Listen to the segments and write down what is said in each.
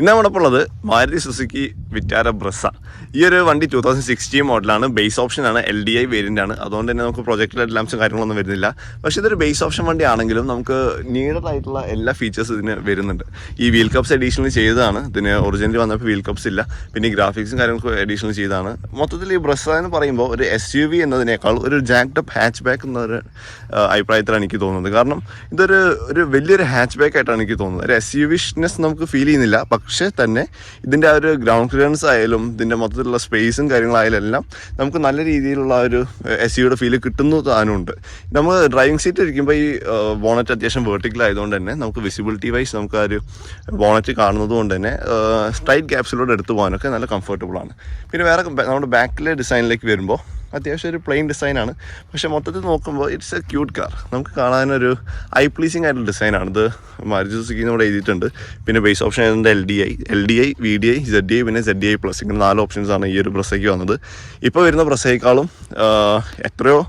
ഇന്ന് നമ്മളിപ്പോൾ ഉള്ളത് മാരുതി സുസുക്കി വിറ്റാര ബ്രസ ഈ ഒരു വണ്ടി ടൂ തൗസൻഡ് സിക്സ്റ്റീൻ മോഡലാണ് ബേസ് ഓപ്ഷനാണ് എൽ ഡി ഐ വേരിയന്റ് ആണ്. അതുകൊണ്ട് തന്നെ നമുക്ക് പ്രൊജക്റ്റിലെ ലാംസും കാര്യങ്ങളൊന്നും വരുന്നില്ല. പക്ഷേ ഇതൊരു ബേസ് ഓപ്ഷൻ വണ്ടി ആണെങ്കിലും നമുക്ക് നീഡഡ് ആയിട്ടുള്ള എല്ലാ ഫീച്ചേഴ്സ് ഇതിന് വരുന്നുണ്ട്. ഈ വീൽ കപ്സ് എഡീഷണൽ ചെയ്തതാണ്. ഇതിന് ഒറിജിനൽ വന്നപ്പോൾ വീൽ കപ്സ് ഇല്ല. പിന്നെ ഗ്രാഫിക്സും കാര്യങ്ങളൊക്കെ എഡീഷണൽ ചെയ്തതാണ്. മൊത്തത്തിൽ ഈ ബ്രസ എന്ന് പറയുമ്പോൾ ഒരു എസ് യു വി എന്നതിനേക്കാൾ ഒരു ജാക്ടപ്പ് ഹാച്ച് ബാക്ക് എന്നൊരു അഭിപ്രായത്തിലാണ് എനിക്ക് തോന്നുന്നത്. കാരണം ഇതൊരു ഒരു വലിയൊരു ഹാച്ച് ബാക്ക് ആയിട്ടാണ് എനിക്ക് തോന്നുന്നത്. ഒരു എസ് യു വിഷ്നെസ് നമുക്ക് ഫീൽ ചെയ്യുന്നില്ല. പക്ഷേ തന്നെ ഇതിന്റെ ആ ഒരു ഗ്രൗണ്ട് ക്ലിയറൻസ് ആയാലും ഇതിന്റെ മൊത്തത്തിലുള്ള സ്പേസും കാര്യങ്ങളായാലും എല്ലാം നമുക്ക് നല്ല രീതിയിലുള്ള ഒരു എസ് യുടെ ഫീൽ കിട്ടുന്നു താനുണ്ട് നമ്മൾ ഡ്രൈവിംഗ് സീറ്റ് ഇരിക്കുമ്പോൾ ഈ ബോണറ്റ് അത്യാവശ്യം വേർട്ടിക്കൽ ആയതുകൊണ്ട് തന്നെ നമുക്ക് വിസിബിലിറ്റി വൈസ് നമുക്ക് ആ ഒരു ബോണറ്റ് കാണുന്നത് കൊണ്ട് തന്നെ സ്ട്രൈറ്റ് ഗ്യാപ്സിലൂടെ എടുത്തു പോകാനൊക്കെ നല്ല കംഫർട്ടബിൾ ആണ്. പിന്നെ വേറെ നമ്മുടെ ബാക്കിലെ ഡിസൈനിലേക്ക് വരുമ്പോൾ അത്യാവശ്യം ഒരു പ്ലെയിൻ ഡിസൈനാണ് പക്ഷെ മൊത്തത്തിൽ നോക്കുമ്പോൾ ഇറ്റ്സ് എ ക്യൂട്ട് കാർ നമുക്ക് കാണാനൊരു ഐ പ്ലീസിങ് ആയിട്ടുള്ള ഡിസൈനാണ് ഇത് മാരുതി സുസുക്കി എഴുതിയിട്ടുണ്ട്. പിന്നെ ബേസ് ഓപ്ഷൻ ആയതുകൊണ്ട് L D I L D I V D I Z I പിന്നെ സെഡ് ഐ പ്ലസ് ഇങ്ങനെ നാല് ഓപ്ഷൻസ് ആണ് ഈ ഒരു ബ്രസയ്ക്ക് വന്നത്. ഇപ്പോൾ വരുന്ന ബ്രസയേക്കാളും എത്രയോ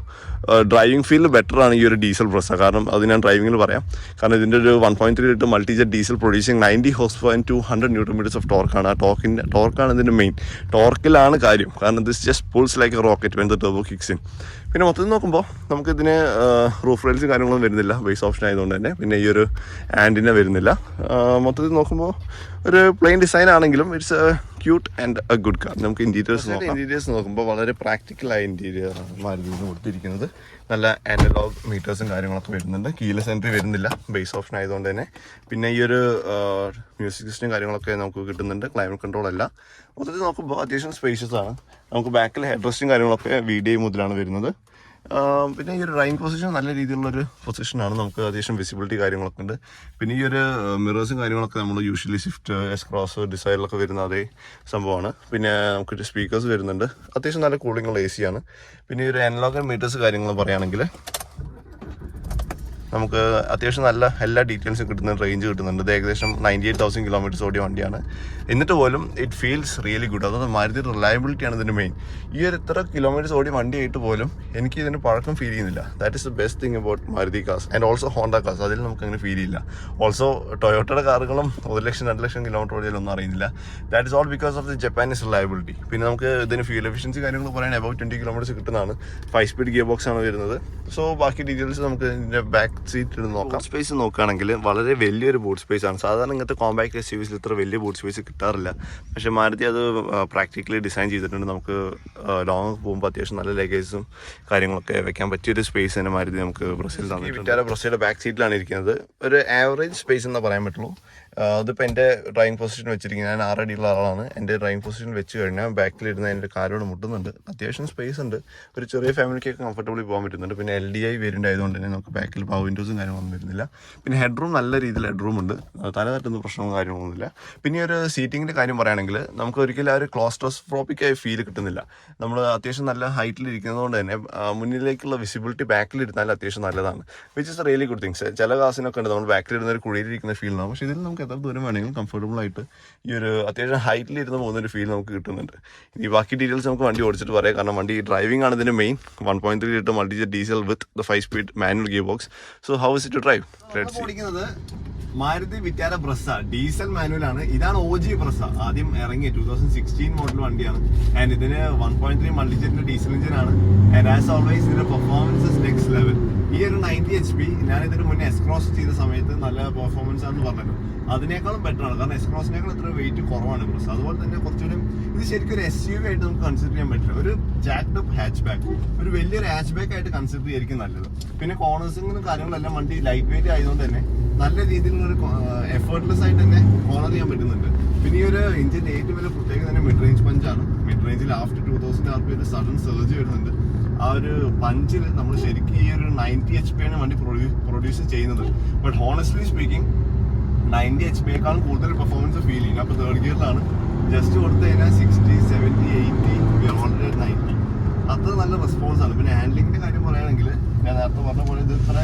ഡ്രൈവിംഗ് ഫീൽഡ് ബെറ്റർ ആണ് ഈ ഒരു ഡീസൽ പ്രസ കാരണം അത് ഞാൻ ഡ്രൈവിംഗിൽ പറയാം. കാരണം ഇതിന്റെ ഒരു one point three litre multijet diesel producing ninety horse point two hundred newton metres of ടോർക്കാണ് ആ ടോക്കിന്റെ ടോർക്കാണ് ഇതിന്റെ മെയിൻ ടോർക്കിലാണ് കാര്യം. കാരണം this just pulls like a rocket when the turbo kicks in പിന്നെ മൊത്തത്തിൽ നോക്കുമ്പോൾ നമുക്കിതിന് റൂഫ് റെയിൽസ് കാര്യങ്ങളൊന്നും വരുന്നില്ല. ബേസ് ഓപ്ഷൻ ആയതുകൊണ്ട് തന്നെ. പിന്നെ ഈ ഒരു ആന്റിനെ വരുന്നില്ല. മൊത്തത്തിൽ നോക്കുമ്പോൾ ഒരു പ്ലെയിൻ ഡിസൈൻ ആണെങ്കിലും it's a cute and a good car നമുക്ക് ഇന്റീരിയേഴ്സ് നോക്കാം. ഇന്റീരിയേഴ്സ് നോക്കുമ്പോൾ വളരെ പ്രാക്ടിക്കൽ ആയ ഇന്റീരിയർ മാരുതിന്ന് കൊടുത്തിരിക്കുന്നത്. നല്ല ആൻഡലോഗ് മീറ്റേഴ്സും കാര്യങ്ങളൊക്കെ വരുന്നുണ്ട്. കീലെസ് എൻട്രി വരുന്നില്ല. ബേസ് ഓപ്ഷൻ ആയതുകൊണ്ട് തന്നെ. പിന്നെ ഈ ഒരു മ്യൂസിക് സിസ്റ്റം കാര്യങ്ങളൊക്കെ നമുക്ക് കിട്ടുന്നുണ്ട്. ക്ലൈമറ്റ് കൺട്രോൾ അല്ല. മൊത്തത്തിൽ നോക്കുമ്പോൾ അത്യാവശ്യം സ്പേഷ്യസ് ആണ്. നമുക്ക് ബാക്കിൽ ഹെഡ് റെസ്റ്റും കാര്യങ്ങളൊക്കെ വി ഡി മുതലാണ് വരുന്നത്. പിന്നെ ഈ ഒരു റൈൻ പൊസിഷൻ നല്ല രീതിയിലുള്ളൊരു പൊസിഷനാണ് നമുക്ക് അത്യാവശ്യം വിസിബിലിറ്റി കാര്യങ്ങളൊക്കെ ഉണ്ട്. പിന്നെ ഈ ഒരു മിറേഴ്സും കാര്യങ്ങളൊക്കെ നമ്മൾ യൂഷ്വലി സ്വിഫ്റ്റ് എസ് ക്രോസ് ഡിസൈറിലൊക്കെ വരുന്ന അതേ സംഭവമാണ്. പിന്നെ നമുക്ക് സ്പീക്കേഴ്സ് വരുന്നുണ്ട്. അത്യാവശ്യം നല്ല കൂളിംഗ് ഉള്ള എ സി ആണ്. പിന്നെ ഈ ഒരു അനലോഗ് മീറ്റേഴ്സ് കാര്യങ്ങൾ പറയുകയാണെങ്കിൽ നമുക്ക് അത്യാവശ്യം നല്ല എല്ലാ ഡീറ്റെയിൽസും കിട്ടുന്ന റേഞ്ച് കിട്ടുന്നുണ്ട്. ഇത് ഏകദേശം നയന്റി എയ്റ്റ് തൗസൻഡ് കിലോമീറ്റേഴ്സ് ഓടിയ വണ്ടിയാണ്. എന്നിട്ട് പോലും ഇറ്റ് ഫീൽസ് റിയലി ഗുഡ് അതായത് മാരുതി റിലയബിലിറ്റി ആണ് ഇതിന്റെ മെയിൻ ഈ ഒരു ഇത്ര കിലോമീറ്റേഴ്സ് ഓടിയ വണ്ടിയായിട്ട് പോലും എനിക്ക് ഇതിന് പഴക്കം ഫീൽ ചെയ്യുന്നില്ല. That is the best thing about Maruti cars and also Honda കാസ് അതിൽ നമുക്ക് അങ്ങനെ ഫീൽ ചെയ്യില്ല. ഓൾസോ ടൊയോട്ടയുടെ കാറുകളും ഒരു ലക്ഷം രണ്ട് ലക്ഷം കിലോമീറ്റർ ഓടിയാലും ഒന്നും അറിയുന്നില്ല. That is all because of the Japanese reliability പിന്നെ നമുക്ക് ഇതിന് ഫ്യൂൽ എഫിഷ്യൻസി കാര്യങ്ങൾ പറയാൻ അബൌട്ട് ട്വന്റി കിലോമീറ്റേഴ്സ് കിട്ടുന്നതാണ്. ഫൈവ് സ്പീഡ് ഗിയർ ബോക്സ് ആണ് വരുന്നത്. സോ ബാക്കി ഡീറ്റെയിൽസ് നമുക്ക് ഇതിന്റെ ബാക്ക് സീറ്റ് നോക്കാം. സ്പേസ് നോക്കുകയാണെങ്കിൽ വളരെ വലിയൊരു ബൂട്ട് സ്പേസ് ആണ്. സാധാരണ ഇങ്ങനത്തെ കോമ്പാക്ട് എസ് യുവിസിൽ ഇത്ര വലിയ ബൂട്ട് സ്പേസ് കിട്ടാറില്ല. പക്ഷേ മാരുതി അത് പ്രാക്ടിക്കലി ഡിസൈൻ ചെയ്തിട്ടുണ്ട്. നമുക്ക് ലോങ് പോകുമ്പോൾ അത്യാവശ്യം നല്ല ലഗേജും കാര്യങ്ങളൊക്കെ വെക്കാൻ പറ്റിയൊരു സ്പേസ് തന്നെ മാരുതി നമുക്ക് ബ്രസീൽ തന്നിട്ടുണ്ട്. ബ്രസീലിന്റെ ബാക്ക് സീറ്റിലാണ് ഇരിക്കുന്നത്. ഒരു ആവറേജ് സ്പേസ് എന്ന് പറയാൻ പറ്റുള്ളൂ. അതിപ്പോൾ എന്റെ ഡ്രൈവിംഗ് പൊസിഷൻ വെച്ചിരിക്കുന്നത് ഞാൻ ആറടിയുള്ള ആളാണ്. എന്റെ ഡ്രൈവിംഗ് പൊസിഷൻ വെച്ച് കഴിഞ്ഞാൽ ബാക്കിലിരുന്ന് എന്റെ കാലോട് മുട്ടുന്നുണ്ട്. അത്യാവശ്യം സ്പേസ് ഉണ്ട്. ഒരു ചെറിയ ഫാമിലിക്കൊക്കെ കംഫർട്ടബിളി പോകാൻ പറ്റുന്നുണ്ട്. പിന്നെ എൽ ഡി ഐ വേരിയന്റ് ആയതുകൊണ്ട് തന്നെ നമുക്ക് ബാക്കിൽ പവർ വിൻഡോസും കാര്യങ്ങളൊന്നും വരുന്നില്ല. പിന്നെ ഹെഡ് റൂം നല്ല രീതിയിൽ ഹെഡ് റൂം ഉണ്ട്. തല തട്ടുന്ന പ്രശ്നവും പിന്നെ ഒരു സീറ്റിങ്ങിന്റെ കാര്യം പറയുകയാണെങ്കിൽ നമുക്ക് ഒരിക്കലും ആ ഒരു ക്ലോസ്ട്രോസ്ട്രോപ്പിക് ആയ ഫീൽ കിട്ടുന്നില്ല. നമ്മൾ അത്യാവശ്യം നല്ല ഹൈറ്റിൽ ഇരിക്കുന്നതുകൊണ്ട് തന്നെ മുന്നിലേക്കുള്ള വിസിബിലിറ്റി ബാക്കിൽ ഇരുന്നാൽ അത്യാവശ്യം നല്ലതാണ്. Which is really good things ചില ക്ലാസ്സിനൊക്കെ ഉണ്ട്. നമ്മൾ ബാക്കിൽ ഇരുന്ന ഒരു കുഴിയിലിരിക്കുന്ന ഫീൽ പക്ഷേ ഇതിൽ നമുക്ക് എത്ര ദൂരം വേണമെങ്കിലും കംഫർട്ടബിൾ ആയിട്ട് ഈ ഒരു അത്യാവശ്യം ഹൈറ്റിൽ ഇരുന്ന് പോകുന്ന ഒരു ഫീൽ നമുക്ക് കിട്ടുന്നുണ്ട്. ഇനി ബാക്കി ഡീറ്റെയിൽസ് നമുക്ക് വണ്ടി ഓടിച്ചിട്ട് പറയാം. കാരണം വണ്ടി ഡ്രൈവിംഗ് ആണ് ഇതിന്റെ main one point three litre multijet diesel with the five speed manual gear box so how is to drive ഓടിക്കുന്നത് Maruti Vitara Brezza diesel manual ആണ്. ഇതാണ് ഒ ജി ബ്രസ ആദ്യം ഇറങ്ങിയ ടൂ തൗസൻഡ് സിക്സ്റ്റീൻ മോഡൽ വണ്ടിയാണ്. And ഇതിന് one point three മൾട്ടിജെറ്റിന്റെ diesel engine ആണ്. And as always ഇതിന്റെ പെർഫോമൻസ് നെക്സ്റ്റ് ലെവൽ ഈ ഒരു നയന്റി എച്ച് പി ഞാൻ ഇതിന് മുന്നേ എക്സ്ക്രോസ് ചെയ്ത സമയത്ത് നല്ല പെർഫോമൻസ് ആണെന്ന് പറഞ്ഞു അതിനേക്കാളും ബെറ്റർ ആണ്. കാരണം എക്സ്ക്രോസിനേക്കാൾ ഇത്ര വെയിറ്റ് കുറവാണ് പ്ലസ് അതുപോലെ തന്നെ കുറച്ചുകൂടി ഇത് ശരിക്കും ഒരു എസ് യു ആയിട്ട് നമുക്ക് കൺസിഡർ ചെയ്യാൻ പറ്റില്ല. ഒരു ജാക്ഡപ്പ് ഹാച്ച് ബാക്ക് ഒരു വലിയൊരു ഹാച്ച് ബാക്ക് ആയിട്ട് കൺസിഡർ ചെയ്യായിരിക്കും നല്ലത്. പിന്നെ കോർണേഴ്സിനും കാര്യങ്ങളെല്ലാം വണ്ടി ലൈറ്റ് വെയിറ്റ് ആയതുകൊണ്ട് തന്നെ നല്ല രീതിയിലുള്ള ഒരു എഫേർട്ട്ലെസ് ആയിട്ട് തന്നെ കോർണർ ചെയ്യാൻ പറ്റുന്നുണ്ട്. പിന്നെ ഈ ഒരു ഇഞ്ചിന്റെ ഏറ്റവും വലിയ പ്രത്യേകത തന്നെ മിഡ് റേഞ്ച് പഞ്ചാണ് മിഡ് റേഞ്ചിൽ after two thousand R P sudden surge വരുന്നുണ്ട്. ആ ഒരു പഞ്ചിൽ നമ്മൾ ശരിക്കും ഈ ഒരു നയന്റി എച്ച് പി ആണ് വണ്ടി പ്രൊഡ്യൂസ് ചെയ്യുന്നത്. But honestly speaking ninety H പിയേക്കാളും കൂടുതൽ പെർഫോമൻസ് ഫീൽ ചെയ്യും അപ്പോൾ തേർഡ് ഗിയറിലാണ് ജസ്റ്റ് കൊടുത്തു കഴിഞ്ഞാൽ sixty seventy eighty we are already ninety അത്ര നല്ല റെസ്പോൺസ് ആണ്. പിന്നെ ഹാൻഡിലിങ്ങിന്റെ കാര്യം പറയുകയാണെങ്കിൽ ഞാൻ നേരത്തെ പറഞ്ഞ പോലെ ഇത് ഇത്ര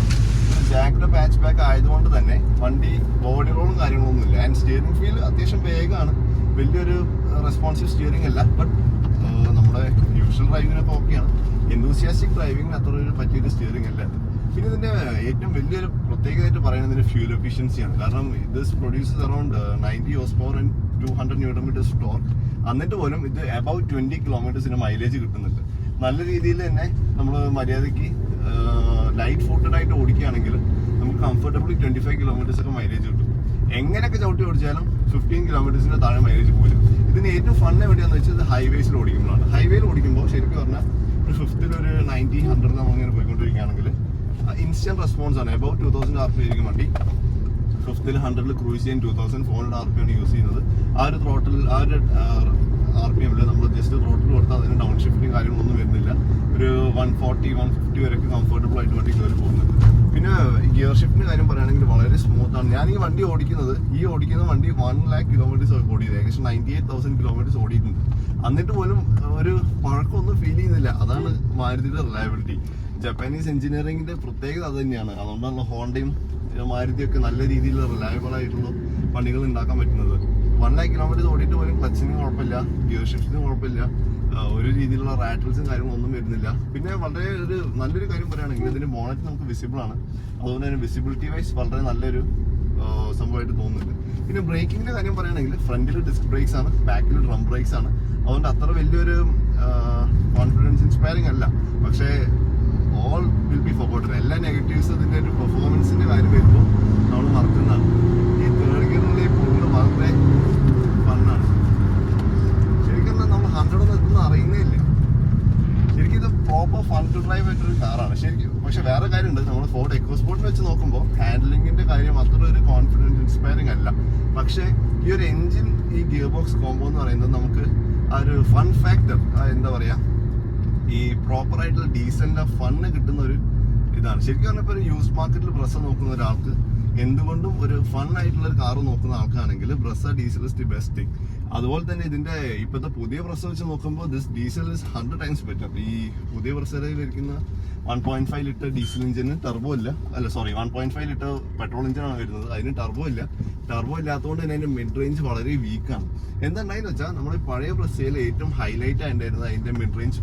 ജാക്കറ്റ് പാച്ച് ബാക്ക് ആയതുകൊണ്ട് തന്നെ വണ്ടി ബോഡി റോളും കാര്യങ്ങളൊന്നുമില്ല. ആൻഡ് സ്റ്റിയറിംഗ് ഫീൽ അത്യാവശ്യം വേഗമാണ്. വലിയൊരു റെസ്പോൺസീവ് സ്റ്റിയറിംഗ് അല്ല. ബട്ട് നമ്മുടെ യൂഷ്വൽ ഡ്രൈവിങ്ങിനൊക്കെ ഓക്കെയാണ് എന്തൂസിയാസ്റ്റിക് ഡ്രൈവിംഗിന് അത്ര ഒരു പറ്റിയൊരു സ്റ്റിയറിംഗ് അല്ല പിന്നെ ഇതിന്റെ ഏറ്റവും വലിയൊരു പ്രത്യേകതയായിട്ട് പറയുന്നത് ഇതിന്റെ ഫ്യൂൽ എഫിഷ്യൻസിയാണ് കാരണം ഇത് produces around ninety horse power and two hundred newton metre torque എന്നിട്ട് പോലും ഇത് അബൌ ട്വന്റി കിലോമീറ്റേഴ്സിന് മൈലേജ് കിട്ടുന്നുണ്ട്. നല്ല രീതിയിൽ തന്നെ നമ്മൾ മര്യാദയ്ക്ക് ലൈറ്റ് ഫുട്ടഡ് ആയിട്ട് ഓടിക്കുകയാണെങ്കിൽ നമുക്ക് കംഫർട്ടബിളി ട്വന്റി ഫൈവ് കിലോമീറ്റേഴ്സ് ഒക്കെ മൈലേജ് കിട്ടും. എങ്ങനെയൊക്കെ ചവിട്ടി ഓടിച്ചാലും ഫിഫ്റ്റീൻ കിലോമീറ്റേഴ്സിന്റെ താഴെ മൈലേജ് പോലും ഇതിന് ഏറ്റവും ഫണ്ട് എവിടെയാണെന്ന് വെച്ചാൽ ഹൈവേസിൽ ഓടിക്കുമ്പോഴാണ്. ഹൈവേയിൽ ഓടിക്കുമ്പോൾ ശരിക്കും പറഞ്ഞാൽ ഒരു ഫിഫ്തിൽ ഒരു നയന്റി ഹൺഡ്രഡ് നമ്മളിങ്ങനെ പോയിക്കൊണ്ടിരിക്കുകയാണെങ്കിൽ ഇൻസ്റ്റന്റ് റെസ്പോൺസ് ആണ്. About two thousand R P ആയിരിക്കും വണ്ടി. ഫിഫ്തിൽ ഹൺഡ്രഡിൽ ക്രൂസ് ചെയ്യാൻ two thousand four hundred R P ആണ് യൂസ് ചെയ്യുന്നത്. ആ ഒരു ത്രോട്ടിൽ ആ ഒരു ആർ പി എമ്മിൽ നമ്മൾ ജസ്റ്റ് ത്രോട്ടിൽ കൊടുത്താൽ അതിന് ഡൗൺ ഷിഫ്റ്റിംഗ് കാര്യങ്ങളൊന്നും വരുന്നില്ല. ഒരു വൺ ഫോർട്ടി വൺ ഫിഫ്റ്റി വരെയൊക്കെ കംഫർട്ടബിൾ ആയിട്ട് വണ്ടി കയറി പോകുന്നുണ്ട് പിന്നെ ഗിയർ ഷിഫ്റ്റിന്റെ കാര്യം പറയുകയാണെങ്കിൽ വളരെ സ്മൂത്ത് ആണ്. ഞാൻ ഈ വണ്ടി ഓടിക്കുന്നത് ഈ ഓടിക്കുന്ന വണ്ടി വൺ ലാക്ക് കിലോമീറ്റേഴ്സ് ഓടിയത്. ഏകദേശം നയന്റി എയ്റ്റ് തൗസൻഡ് കിലോമീറ്റേഴ്സ് ഓടിയിട്ടുണ്ട്. എന്നിട്ട് പോലും ഒരു പഴക്കമൊന്നും ഫീൽ ചെയ്യുന്നില്ല. അതാണ് മാരുതിയുടെ റിലയബിലിറ്റി ജപ്പാനീസ് എഞ്ചിനീയറിംഗിന്റെ പ്രത്യേകത അത് തന്നെയാണ്. അതുകൊണ്ടാണ് ഹോണ്ടയും മാരുതിയൊക്കെ നല്ല രീതിയിൽ റിലയബിൾ ആയിട്ടുള്ള വണ്ടികൾ ഉണ്ടാക്കാൻ പറ്റുന്നത്. വൺ ലാക്ക് കിലോമീറ്റർ ഓടിയിട്ട് പോലും ക്ലച്ചിന് കുഴപ്പമില്ല ഗിയർ ഷിഫ്റ്റിന് കുഴപ്പമില്ല ഒരു രീതിയിലുള്ള റാറ്റിൽസും കാര്യങ്ങളൊന്നും വരുന്നില്ല. പിന്നെ വളരെ ഒരു നല്ലൊരു കാര്യം പറയുകയാണെങ്കിൽ ഇതിന്റെ മോണറ്റ് നമുക്ക് വിസിബിൾ ആണ്. അതുകൊണ്ട് തന്നെ വിസിബിലിറ്റി വൈസ് വളരെ നല്ലൊരു സംഭവമായിട്ട് തോന്നുന്നുണ്ട്. പിന്നെ ബ്രേക്കിങ്ങിന്റെ കാര്യം പറയുകയാണെങ്കിൽ ഫ്രണ്ടിൽ ഡിസ്ക് ബ്രേക്സ് ആണ് ബാക്കിൽ ഡ്രം ബ്രേക്സ് ആണ്. അതുകൊണ്ട് അത്ര വലിയൊരു കോൺഫിഡൻസ് ഇൻസ്പയറിംഗ് അല്ല. പക്ഷേ ഓൾ വിൽ ബി ഫോർഗോട്ടൺ എല്ലാ നെഗറ്റീവ്സ് അതിന്റെ ഒരു പെർഫോമൻസിന്റെ കാര്യം വരുമ്പോൾ നമ്മൾ മറക്കുന്നതാണ് ഈ തേർഡ് ഗിയറിലെ പോകുന്നത് വളരെ ഫണ്ണാണ് ശരിക്കും നമ്മൾ ഹൺഡ്രഡ് എത്തുന്ന അറിയുന്നേ ഇല്ല ശരിക്കും ഇത് പ്രോപ്പർ ഫൺ ടു ഡ്രൈവ് ആയിട്ടൊരു കാറാണ് ശരിക്കും പക്ഷെ വേറെ കാര്യമുണ്ട്. നമ്മൾ ഫോർഡ് എക്കോസ്പോർട്ടിനെ വെച്ച് നോക്കുമ്പോൾ ഹാൻഡ്ലിങ്ങിന്റെ കാര്യം അത്ര ഒരു കോൺഫിഡൻസ് ഇൻസ്പയറിംഗ് അല്ല. പക്ഷേ ഈ ഒരു എൻജിൻ ഈ ഗിയർ ബോക്സ് കോംബോ എന്ന് പറയുന്നത് നമുക്ക് ആ ഒരു ഫൺ ഫാക്ടർ എന്താ പറയാ ഈ പ്രോപ്പർ ആയിട്ടുള്ള ഡീസന്റ് ഫണ്ണ് കിട്ടുന്ന ഒരു ഇതാണ്. ശരിക്കും പറഞ്ഞാൽ ഇപ്പോൾ ഒരു യൂസ് മാർക്കറ്റിൽ ബ്രസ നോക്കുന്ന ഒരാൾക്ക് എന്തുകൊണ്ടും ഒരു ഫൺ ആയിട്ടുള്ള ഒരു കാറ് നോക്കുന്ന ആൾക്കാണെങ്കിൽ Brezza diesel is the best thing അതുപോലെ തന്നെ ഇതിന്റെ ഇപ്പോഴത്തെ പുതിയ ബ്രസ വെച്ച് നോക്കുമ്പോൾ this diesel is hundred times better ഈ പുതിയ ബ്രസറിൽ ഇരിക്കുന്ന one point five litre diesel എഞ്ചിന് ടർബോ ഇല്ല. അല്ല sorry one point five litre petrol എഞ്ചിനാണ് വരുന്നത്. അതിന് ടർബോ ഇല്ല. ടർബോ ഇല്ലാത്തതുകൊണ്ട് തന്നെ അതിന്റെ മിഡ് റേഞ്ച് വളരെ വീക്കാണ് എന്തുണ്ടായെന്ന് വെച്ചാൽ നമ്മുടെ പഴയ പ്രസ്സയിൽ ഏറ്റവും ഹൈലൈറ്റ് ആയിട്ടുണ്ടായിരുന്നത് അതിന്റെ മിഡ് റേഞ്ച്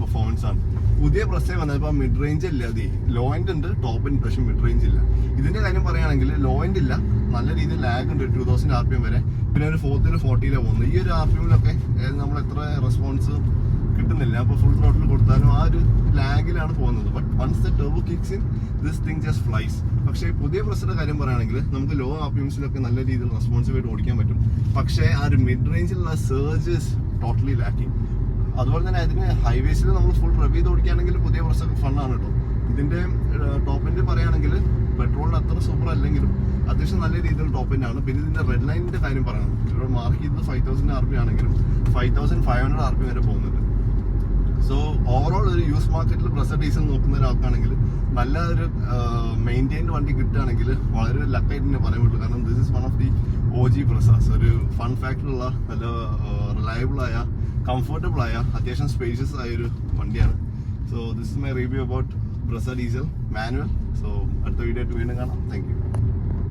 പെർഫോമൻസ് ആണ്. പുതിയ ബ്രസേ വന്നപ്പോൾ മിഡ് റേഞ്ച് ഇല്ല. അത് ലോ എൻഡ് ഉണ്ട് ടോപ്പ് എൻഡ് പക്ഷേ മിഡ് റേഞ്ച് ഇല്ല. ഇതിന്റെ കാര്യം പറയുകയാണെങ്കിൽ ലോ എൻഡ് ഇല്ല. നല്ല രീതിയിൽ ലാഗ് ഉണ്ട് two thousand R P M വരെ. പിന്നെ ഒരു ഫോർത്തിൽ ഫോർട്ടിയിലാണ് പോകുന്നത്. ഈ ഒരു ആർ പി എമ്മിലൊക്കെ നമ്മൾ എത്ര റെസ്പോൺസ് കിട്ടുന്നില്ല. അപ്പൊ ഫുൾ ടോട്ടൽ കൊടുത്താലും ആ ഒരു ലാഗിലാണ് പോകുന്നത്. But once the turbo kicks in this thing just flies പക്ഷേ പുതിയ പ്രസ്സിന്റെ കാര്യം പറയുകയാണെങ്കിൽ നമുക്ക് ലോ ആപ്യൂംസിലൊക്കെ നല്ല രീതിയിൽ റെസ്പോൺസീവ് ആയിട്ട് ഓടിക്കാൻ പറ്റും. പക്ഷേ ആ ഒരു മിഡ് റേഞ്ചിലുള്ള സേർജസ് ടോട്ടലി ലാക്കിങ് അതുപോലെ തന്നെ അതിന് ഹൈവേസിൽ നമ്മൾ ഫുൾ റബ് ചെയ്ത് ഓടിക്കുകയാണെങ്കിൽ പുതിയ പ്രസ്സൊക്കെ ഫണ്ണാണ് കേട്ടോ. ഇതിന്റെ എൻഡ് പറയുകയാണെങ്കിൽ പെട്രോളിന് അത്ര സൂപ്പർ അല്ലെങ്കിലും അത്യാവശ്യം നല്ല രീതിയിൽ ടോപ്പ് എൻഡ് ആണ്. പിന്നെ ഇതിന്റെ റെഡ് ലൈനിന്റെ കാര്യം പറയണം. ഇവിടെ മാർക്ക് ചെയ്തത് ഫൈവ് തൗസൻഡ് ആർ പി ആണെങ്കിലും five thousand five hundred R P വരെ പോകുന്നുണ്ട്. സോ ഓവറോൾ ഒരു യൂസ് മാർക്കറ്റിൽ പ്രസന്റ് ഡീസൽ നോക്കുന്ന ഒരാൾക്കാണെങ്കിൽ നല്ല ഒരു മെയിന്റൈൻഡ് വണ്ടി കിട്ടുകയാണെങ്കിൽ വളരെ ലക്കായിട്ട് തന്നെ പറയാൻ പറ്റുള്ളൂ. കാരണം this is one of the O G Brezzas ഒരു ഫൺ ഫാക്ടറുള്ള നല്ല കംഫർട്ടബിൾ ആയ അത്യാവശ്യം സ്പേഷ്യസ് ആയ ഒരു വണ്ടിയാണ്. So this is my review about Brezza diesel manual so അടുത്ത വീഡിയോ ആയിട്ട് വീണ്ടും കാണാം. Thank you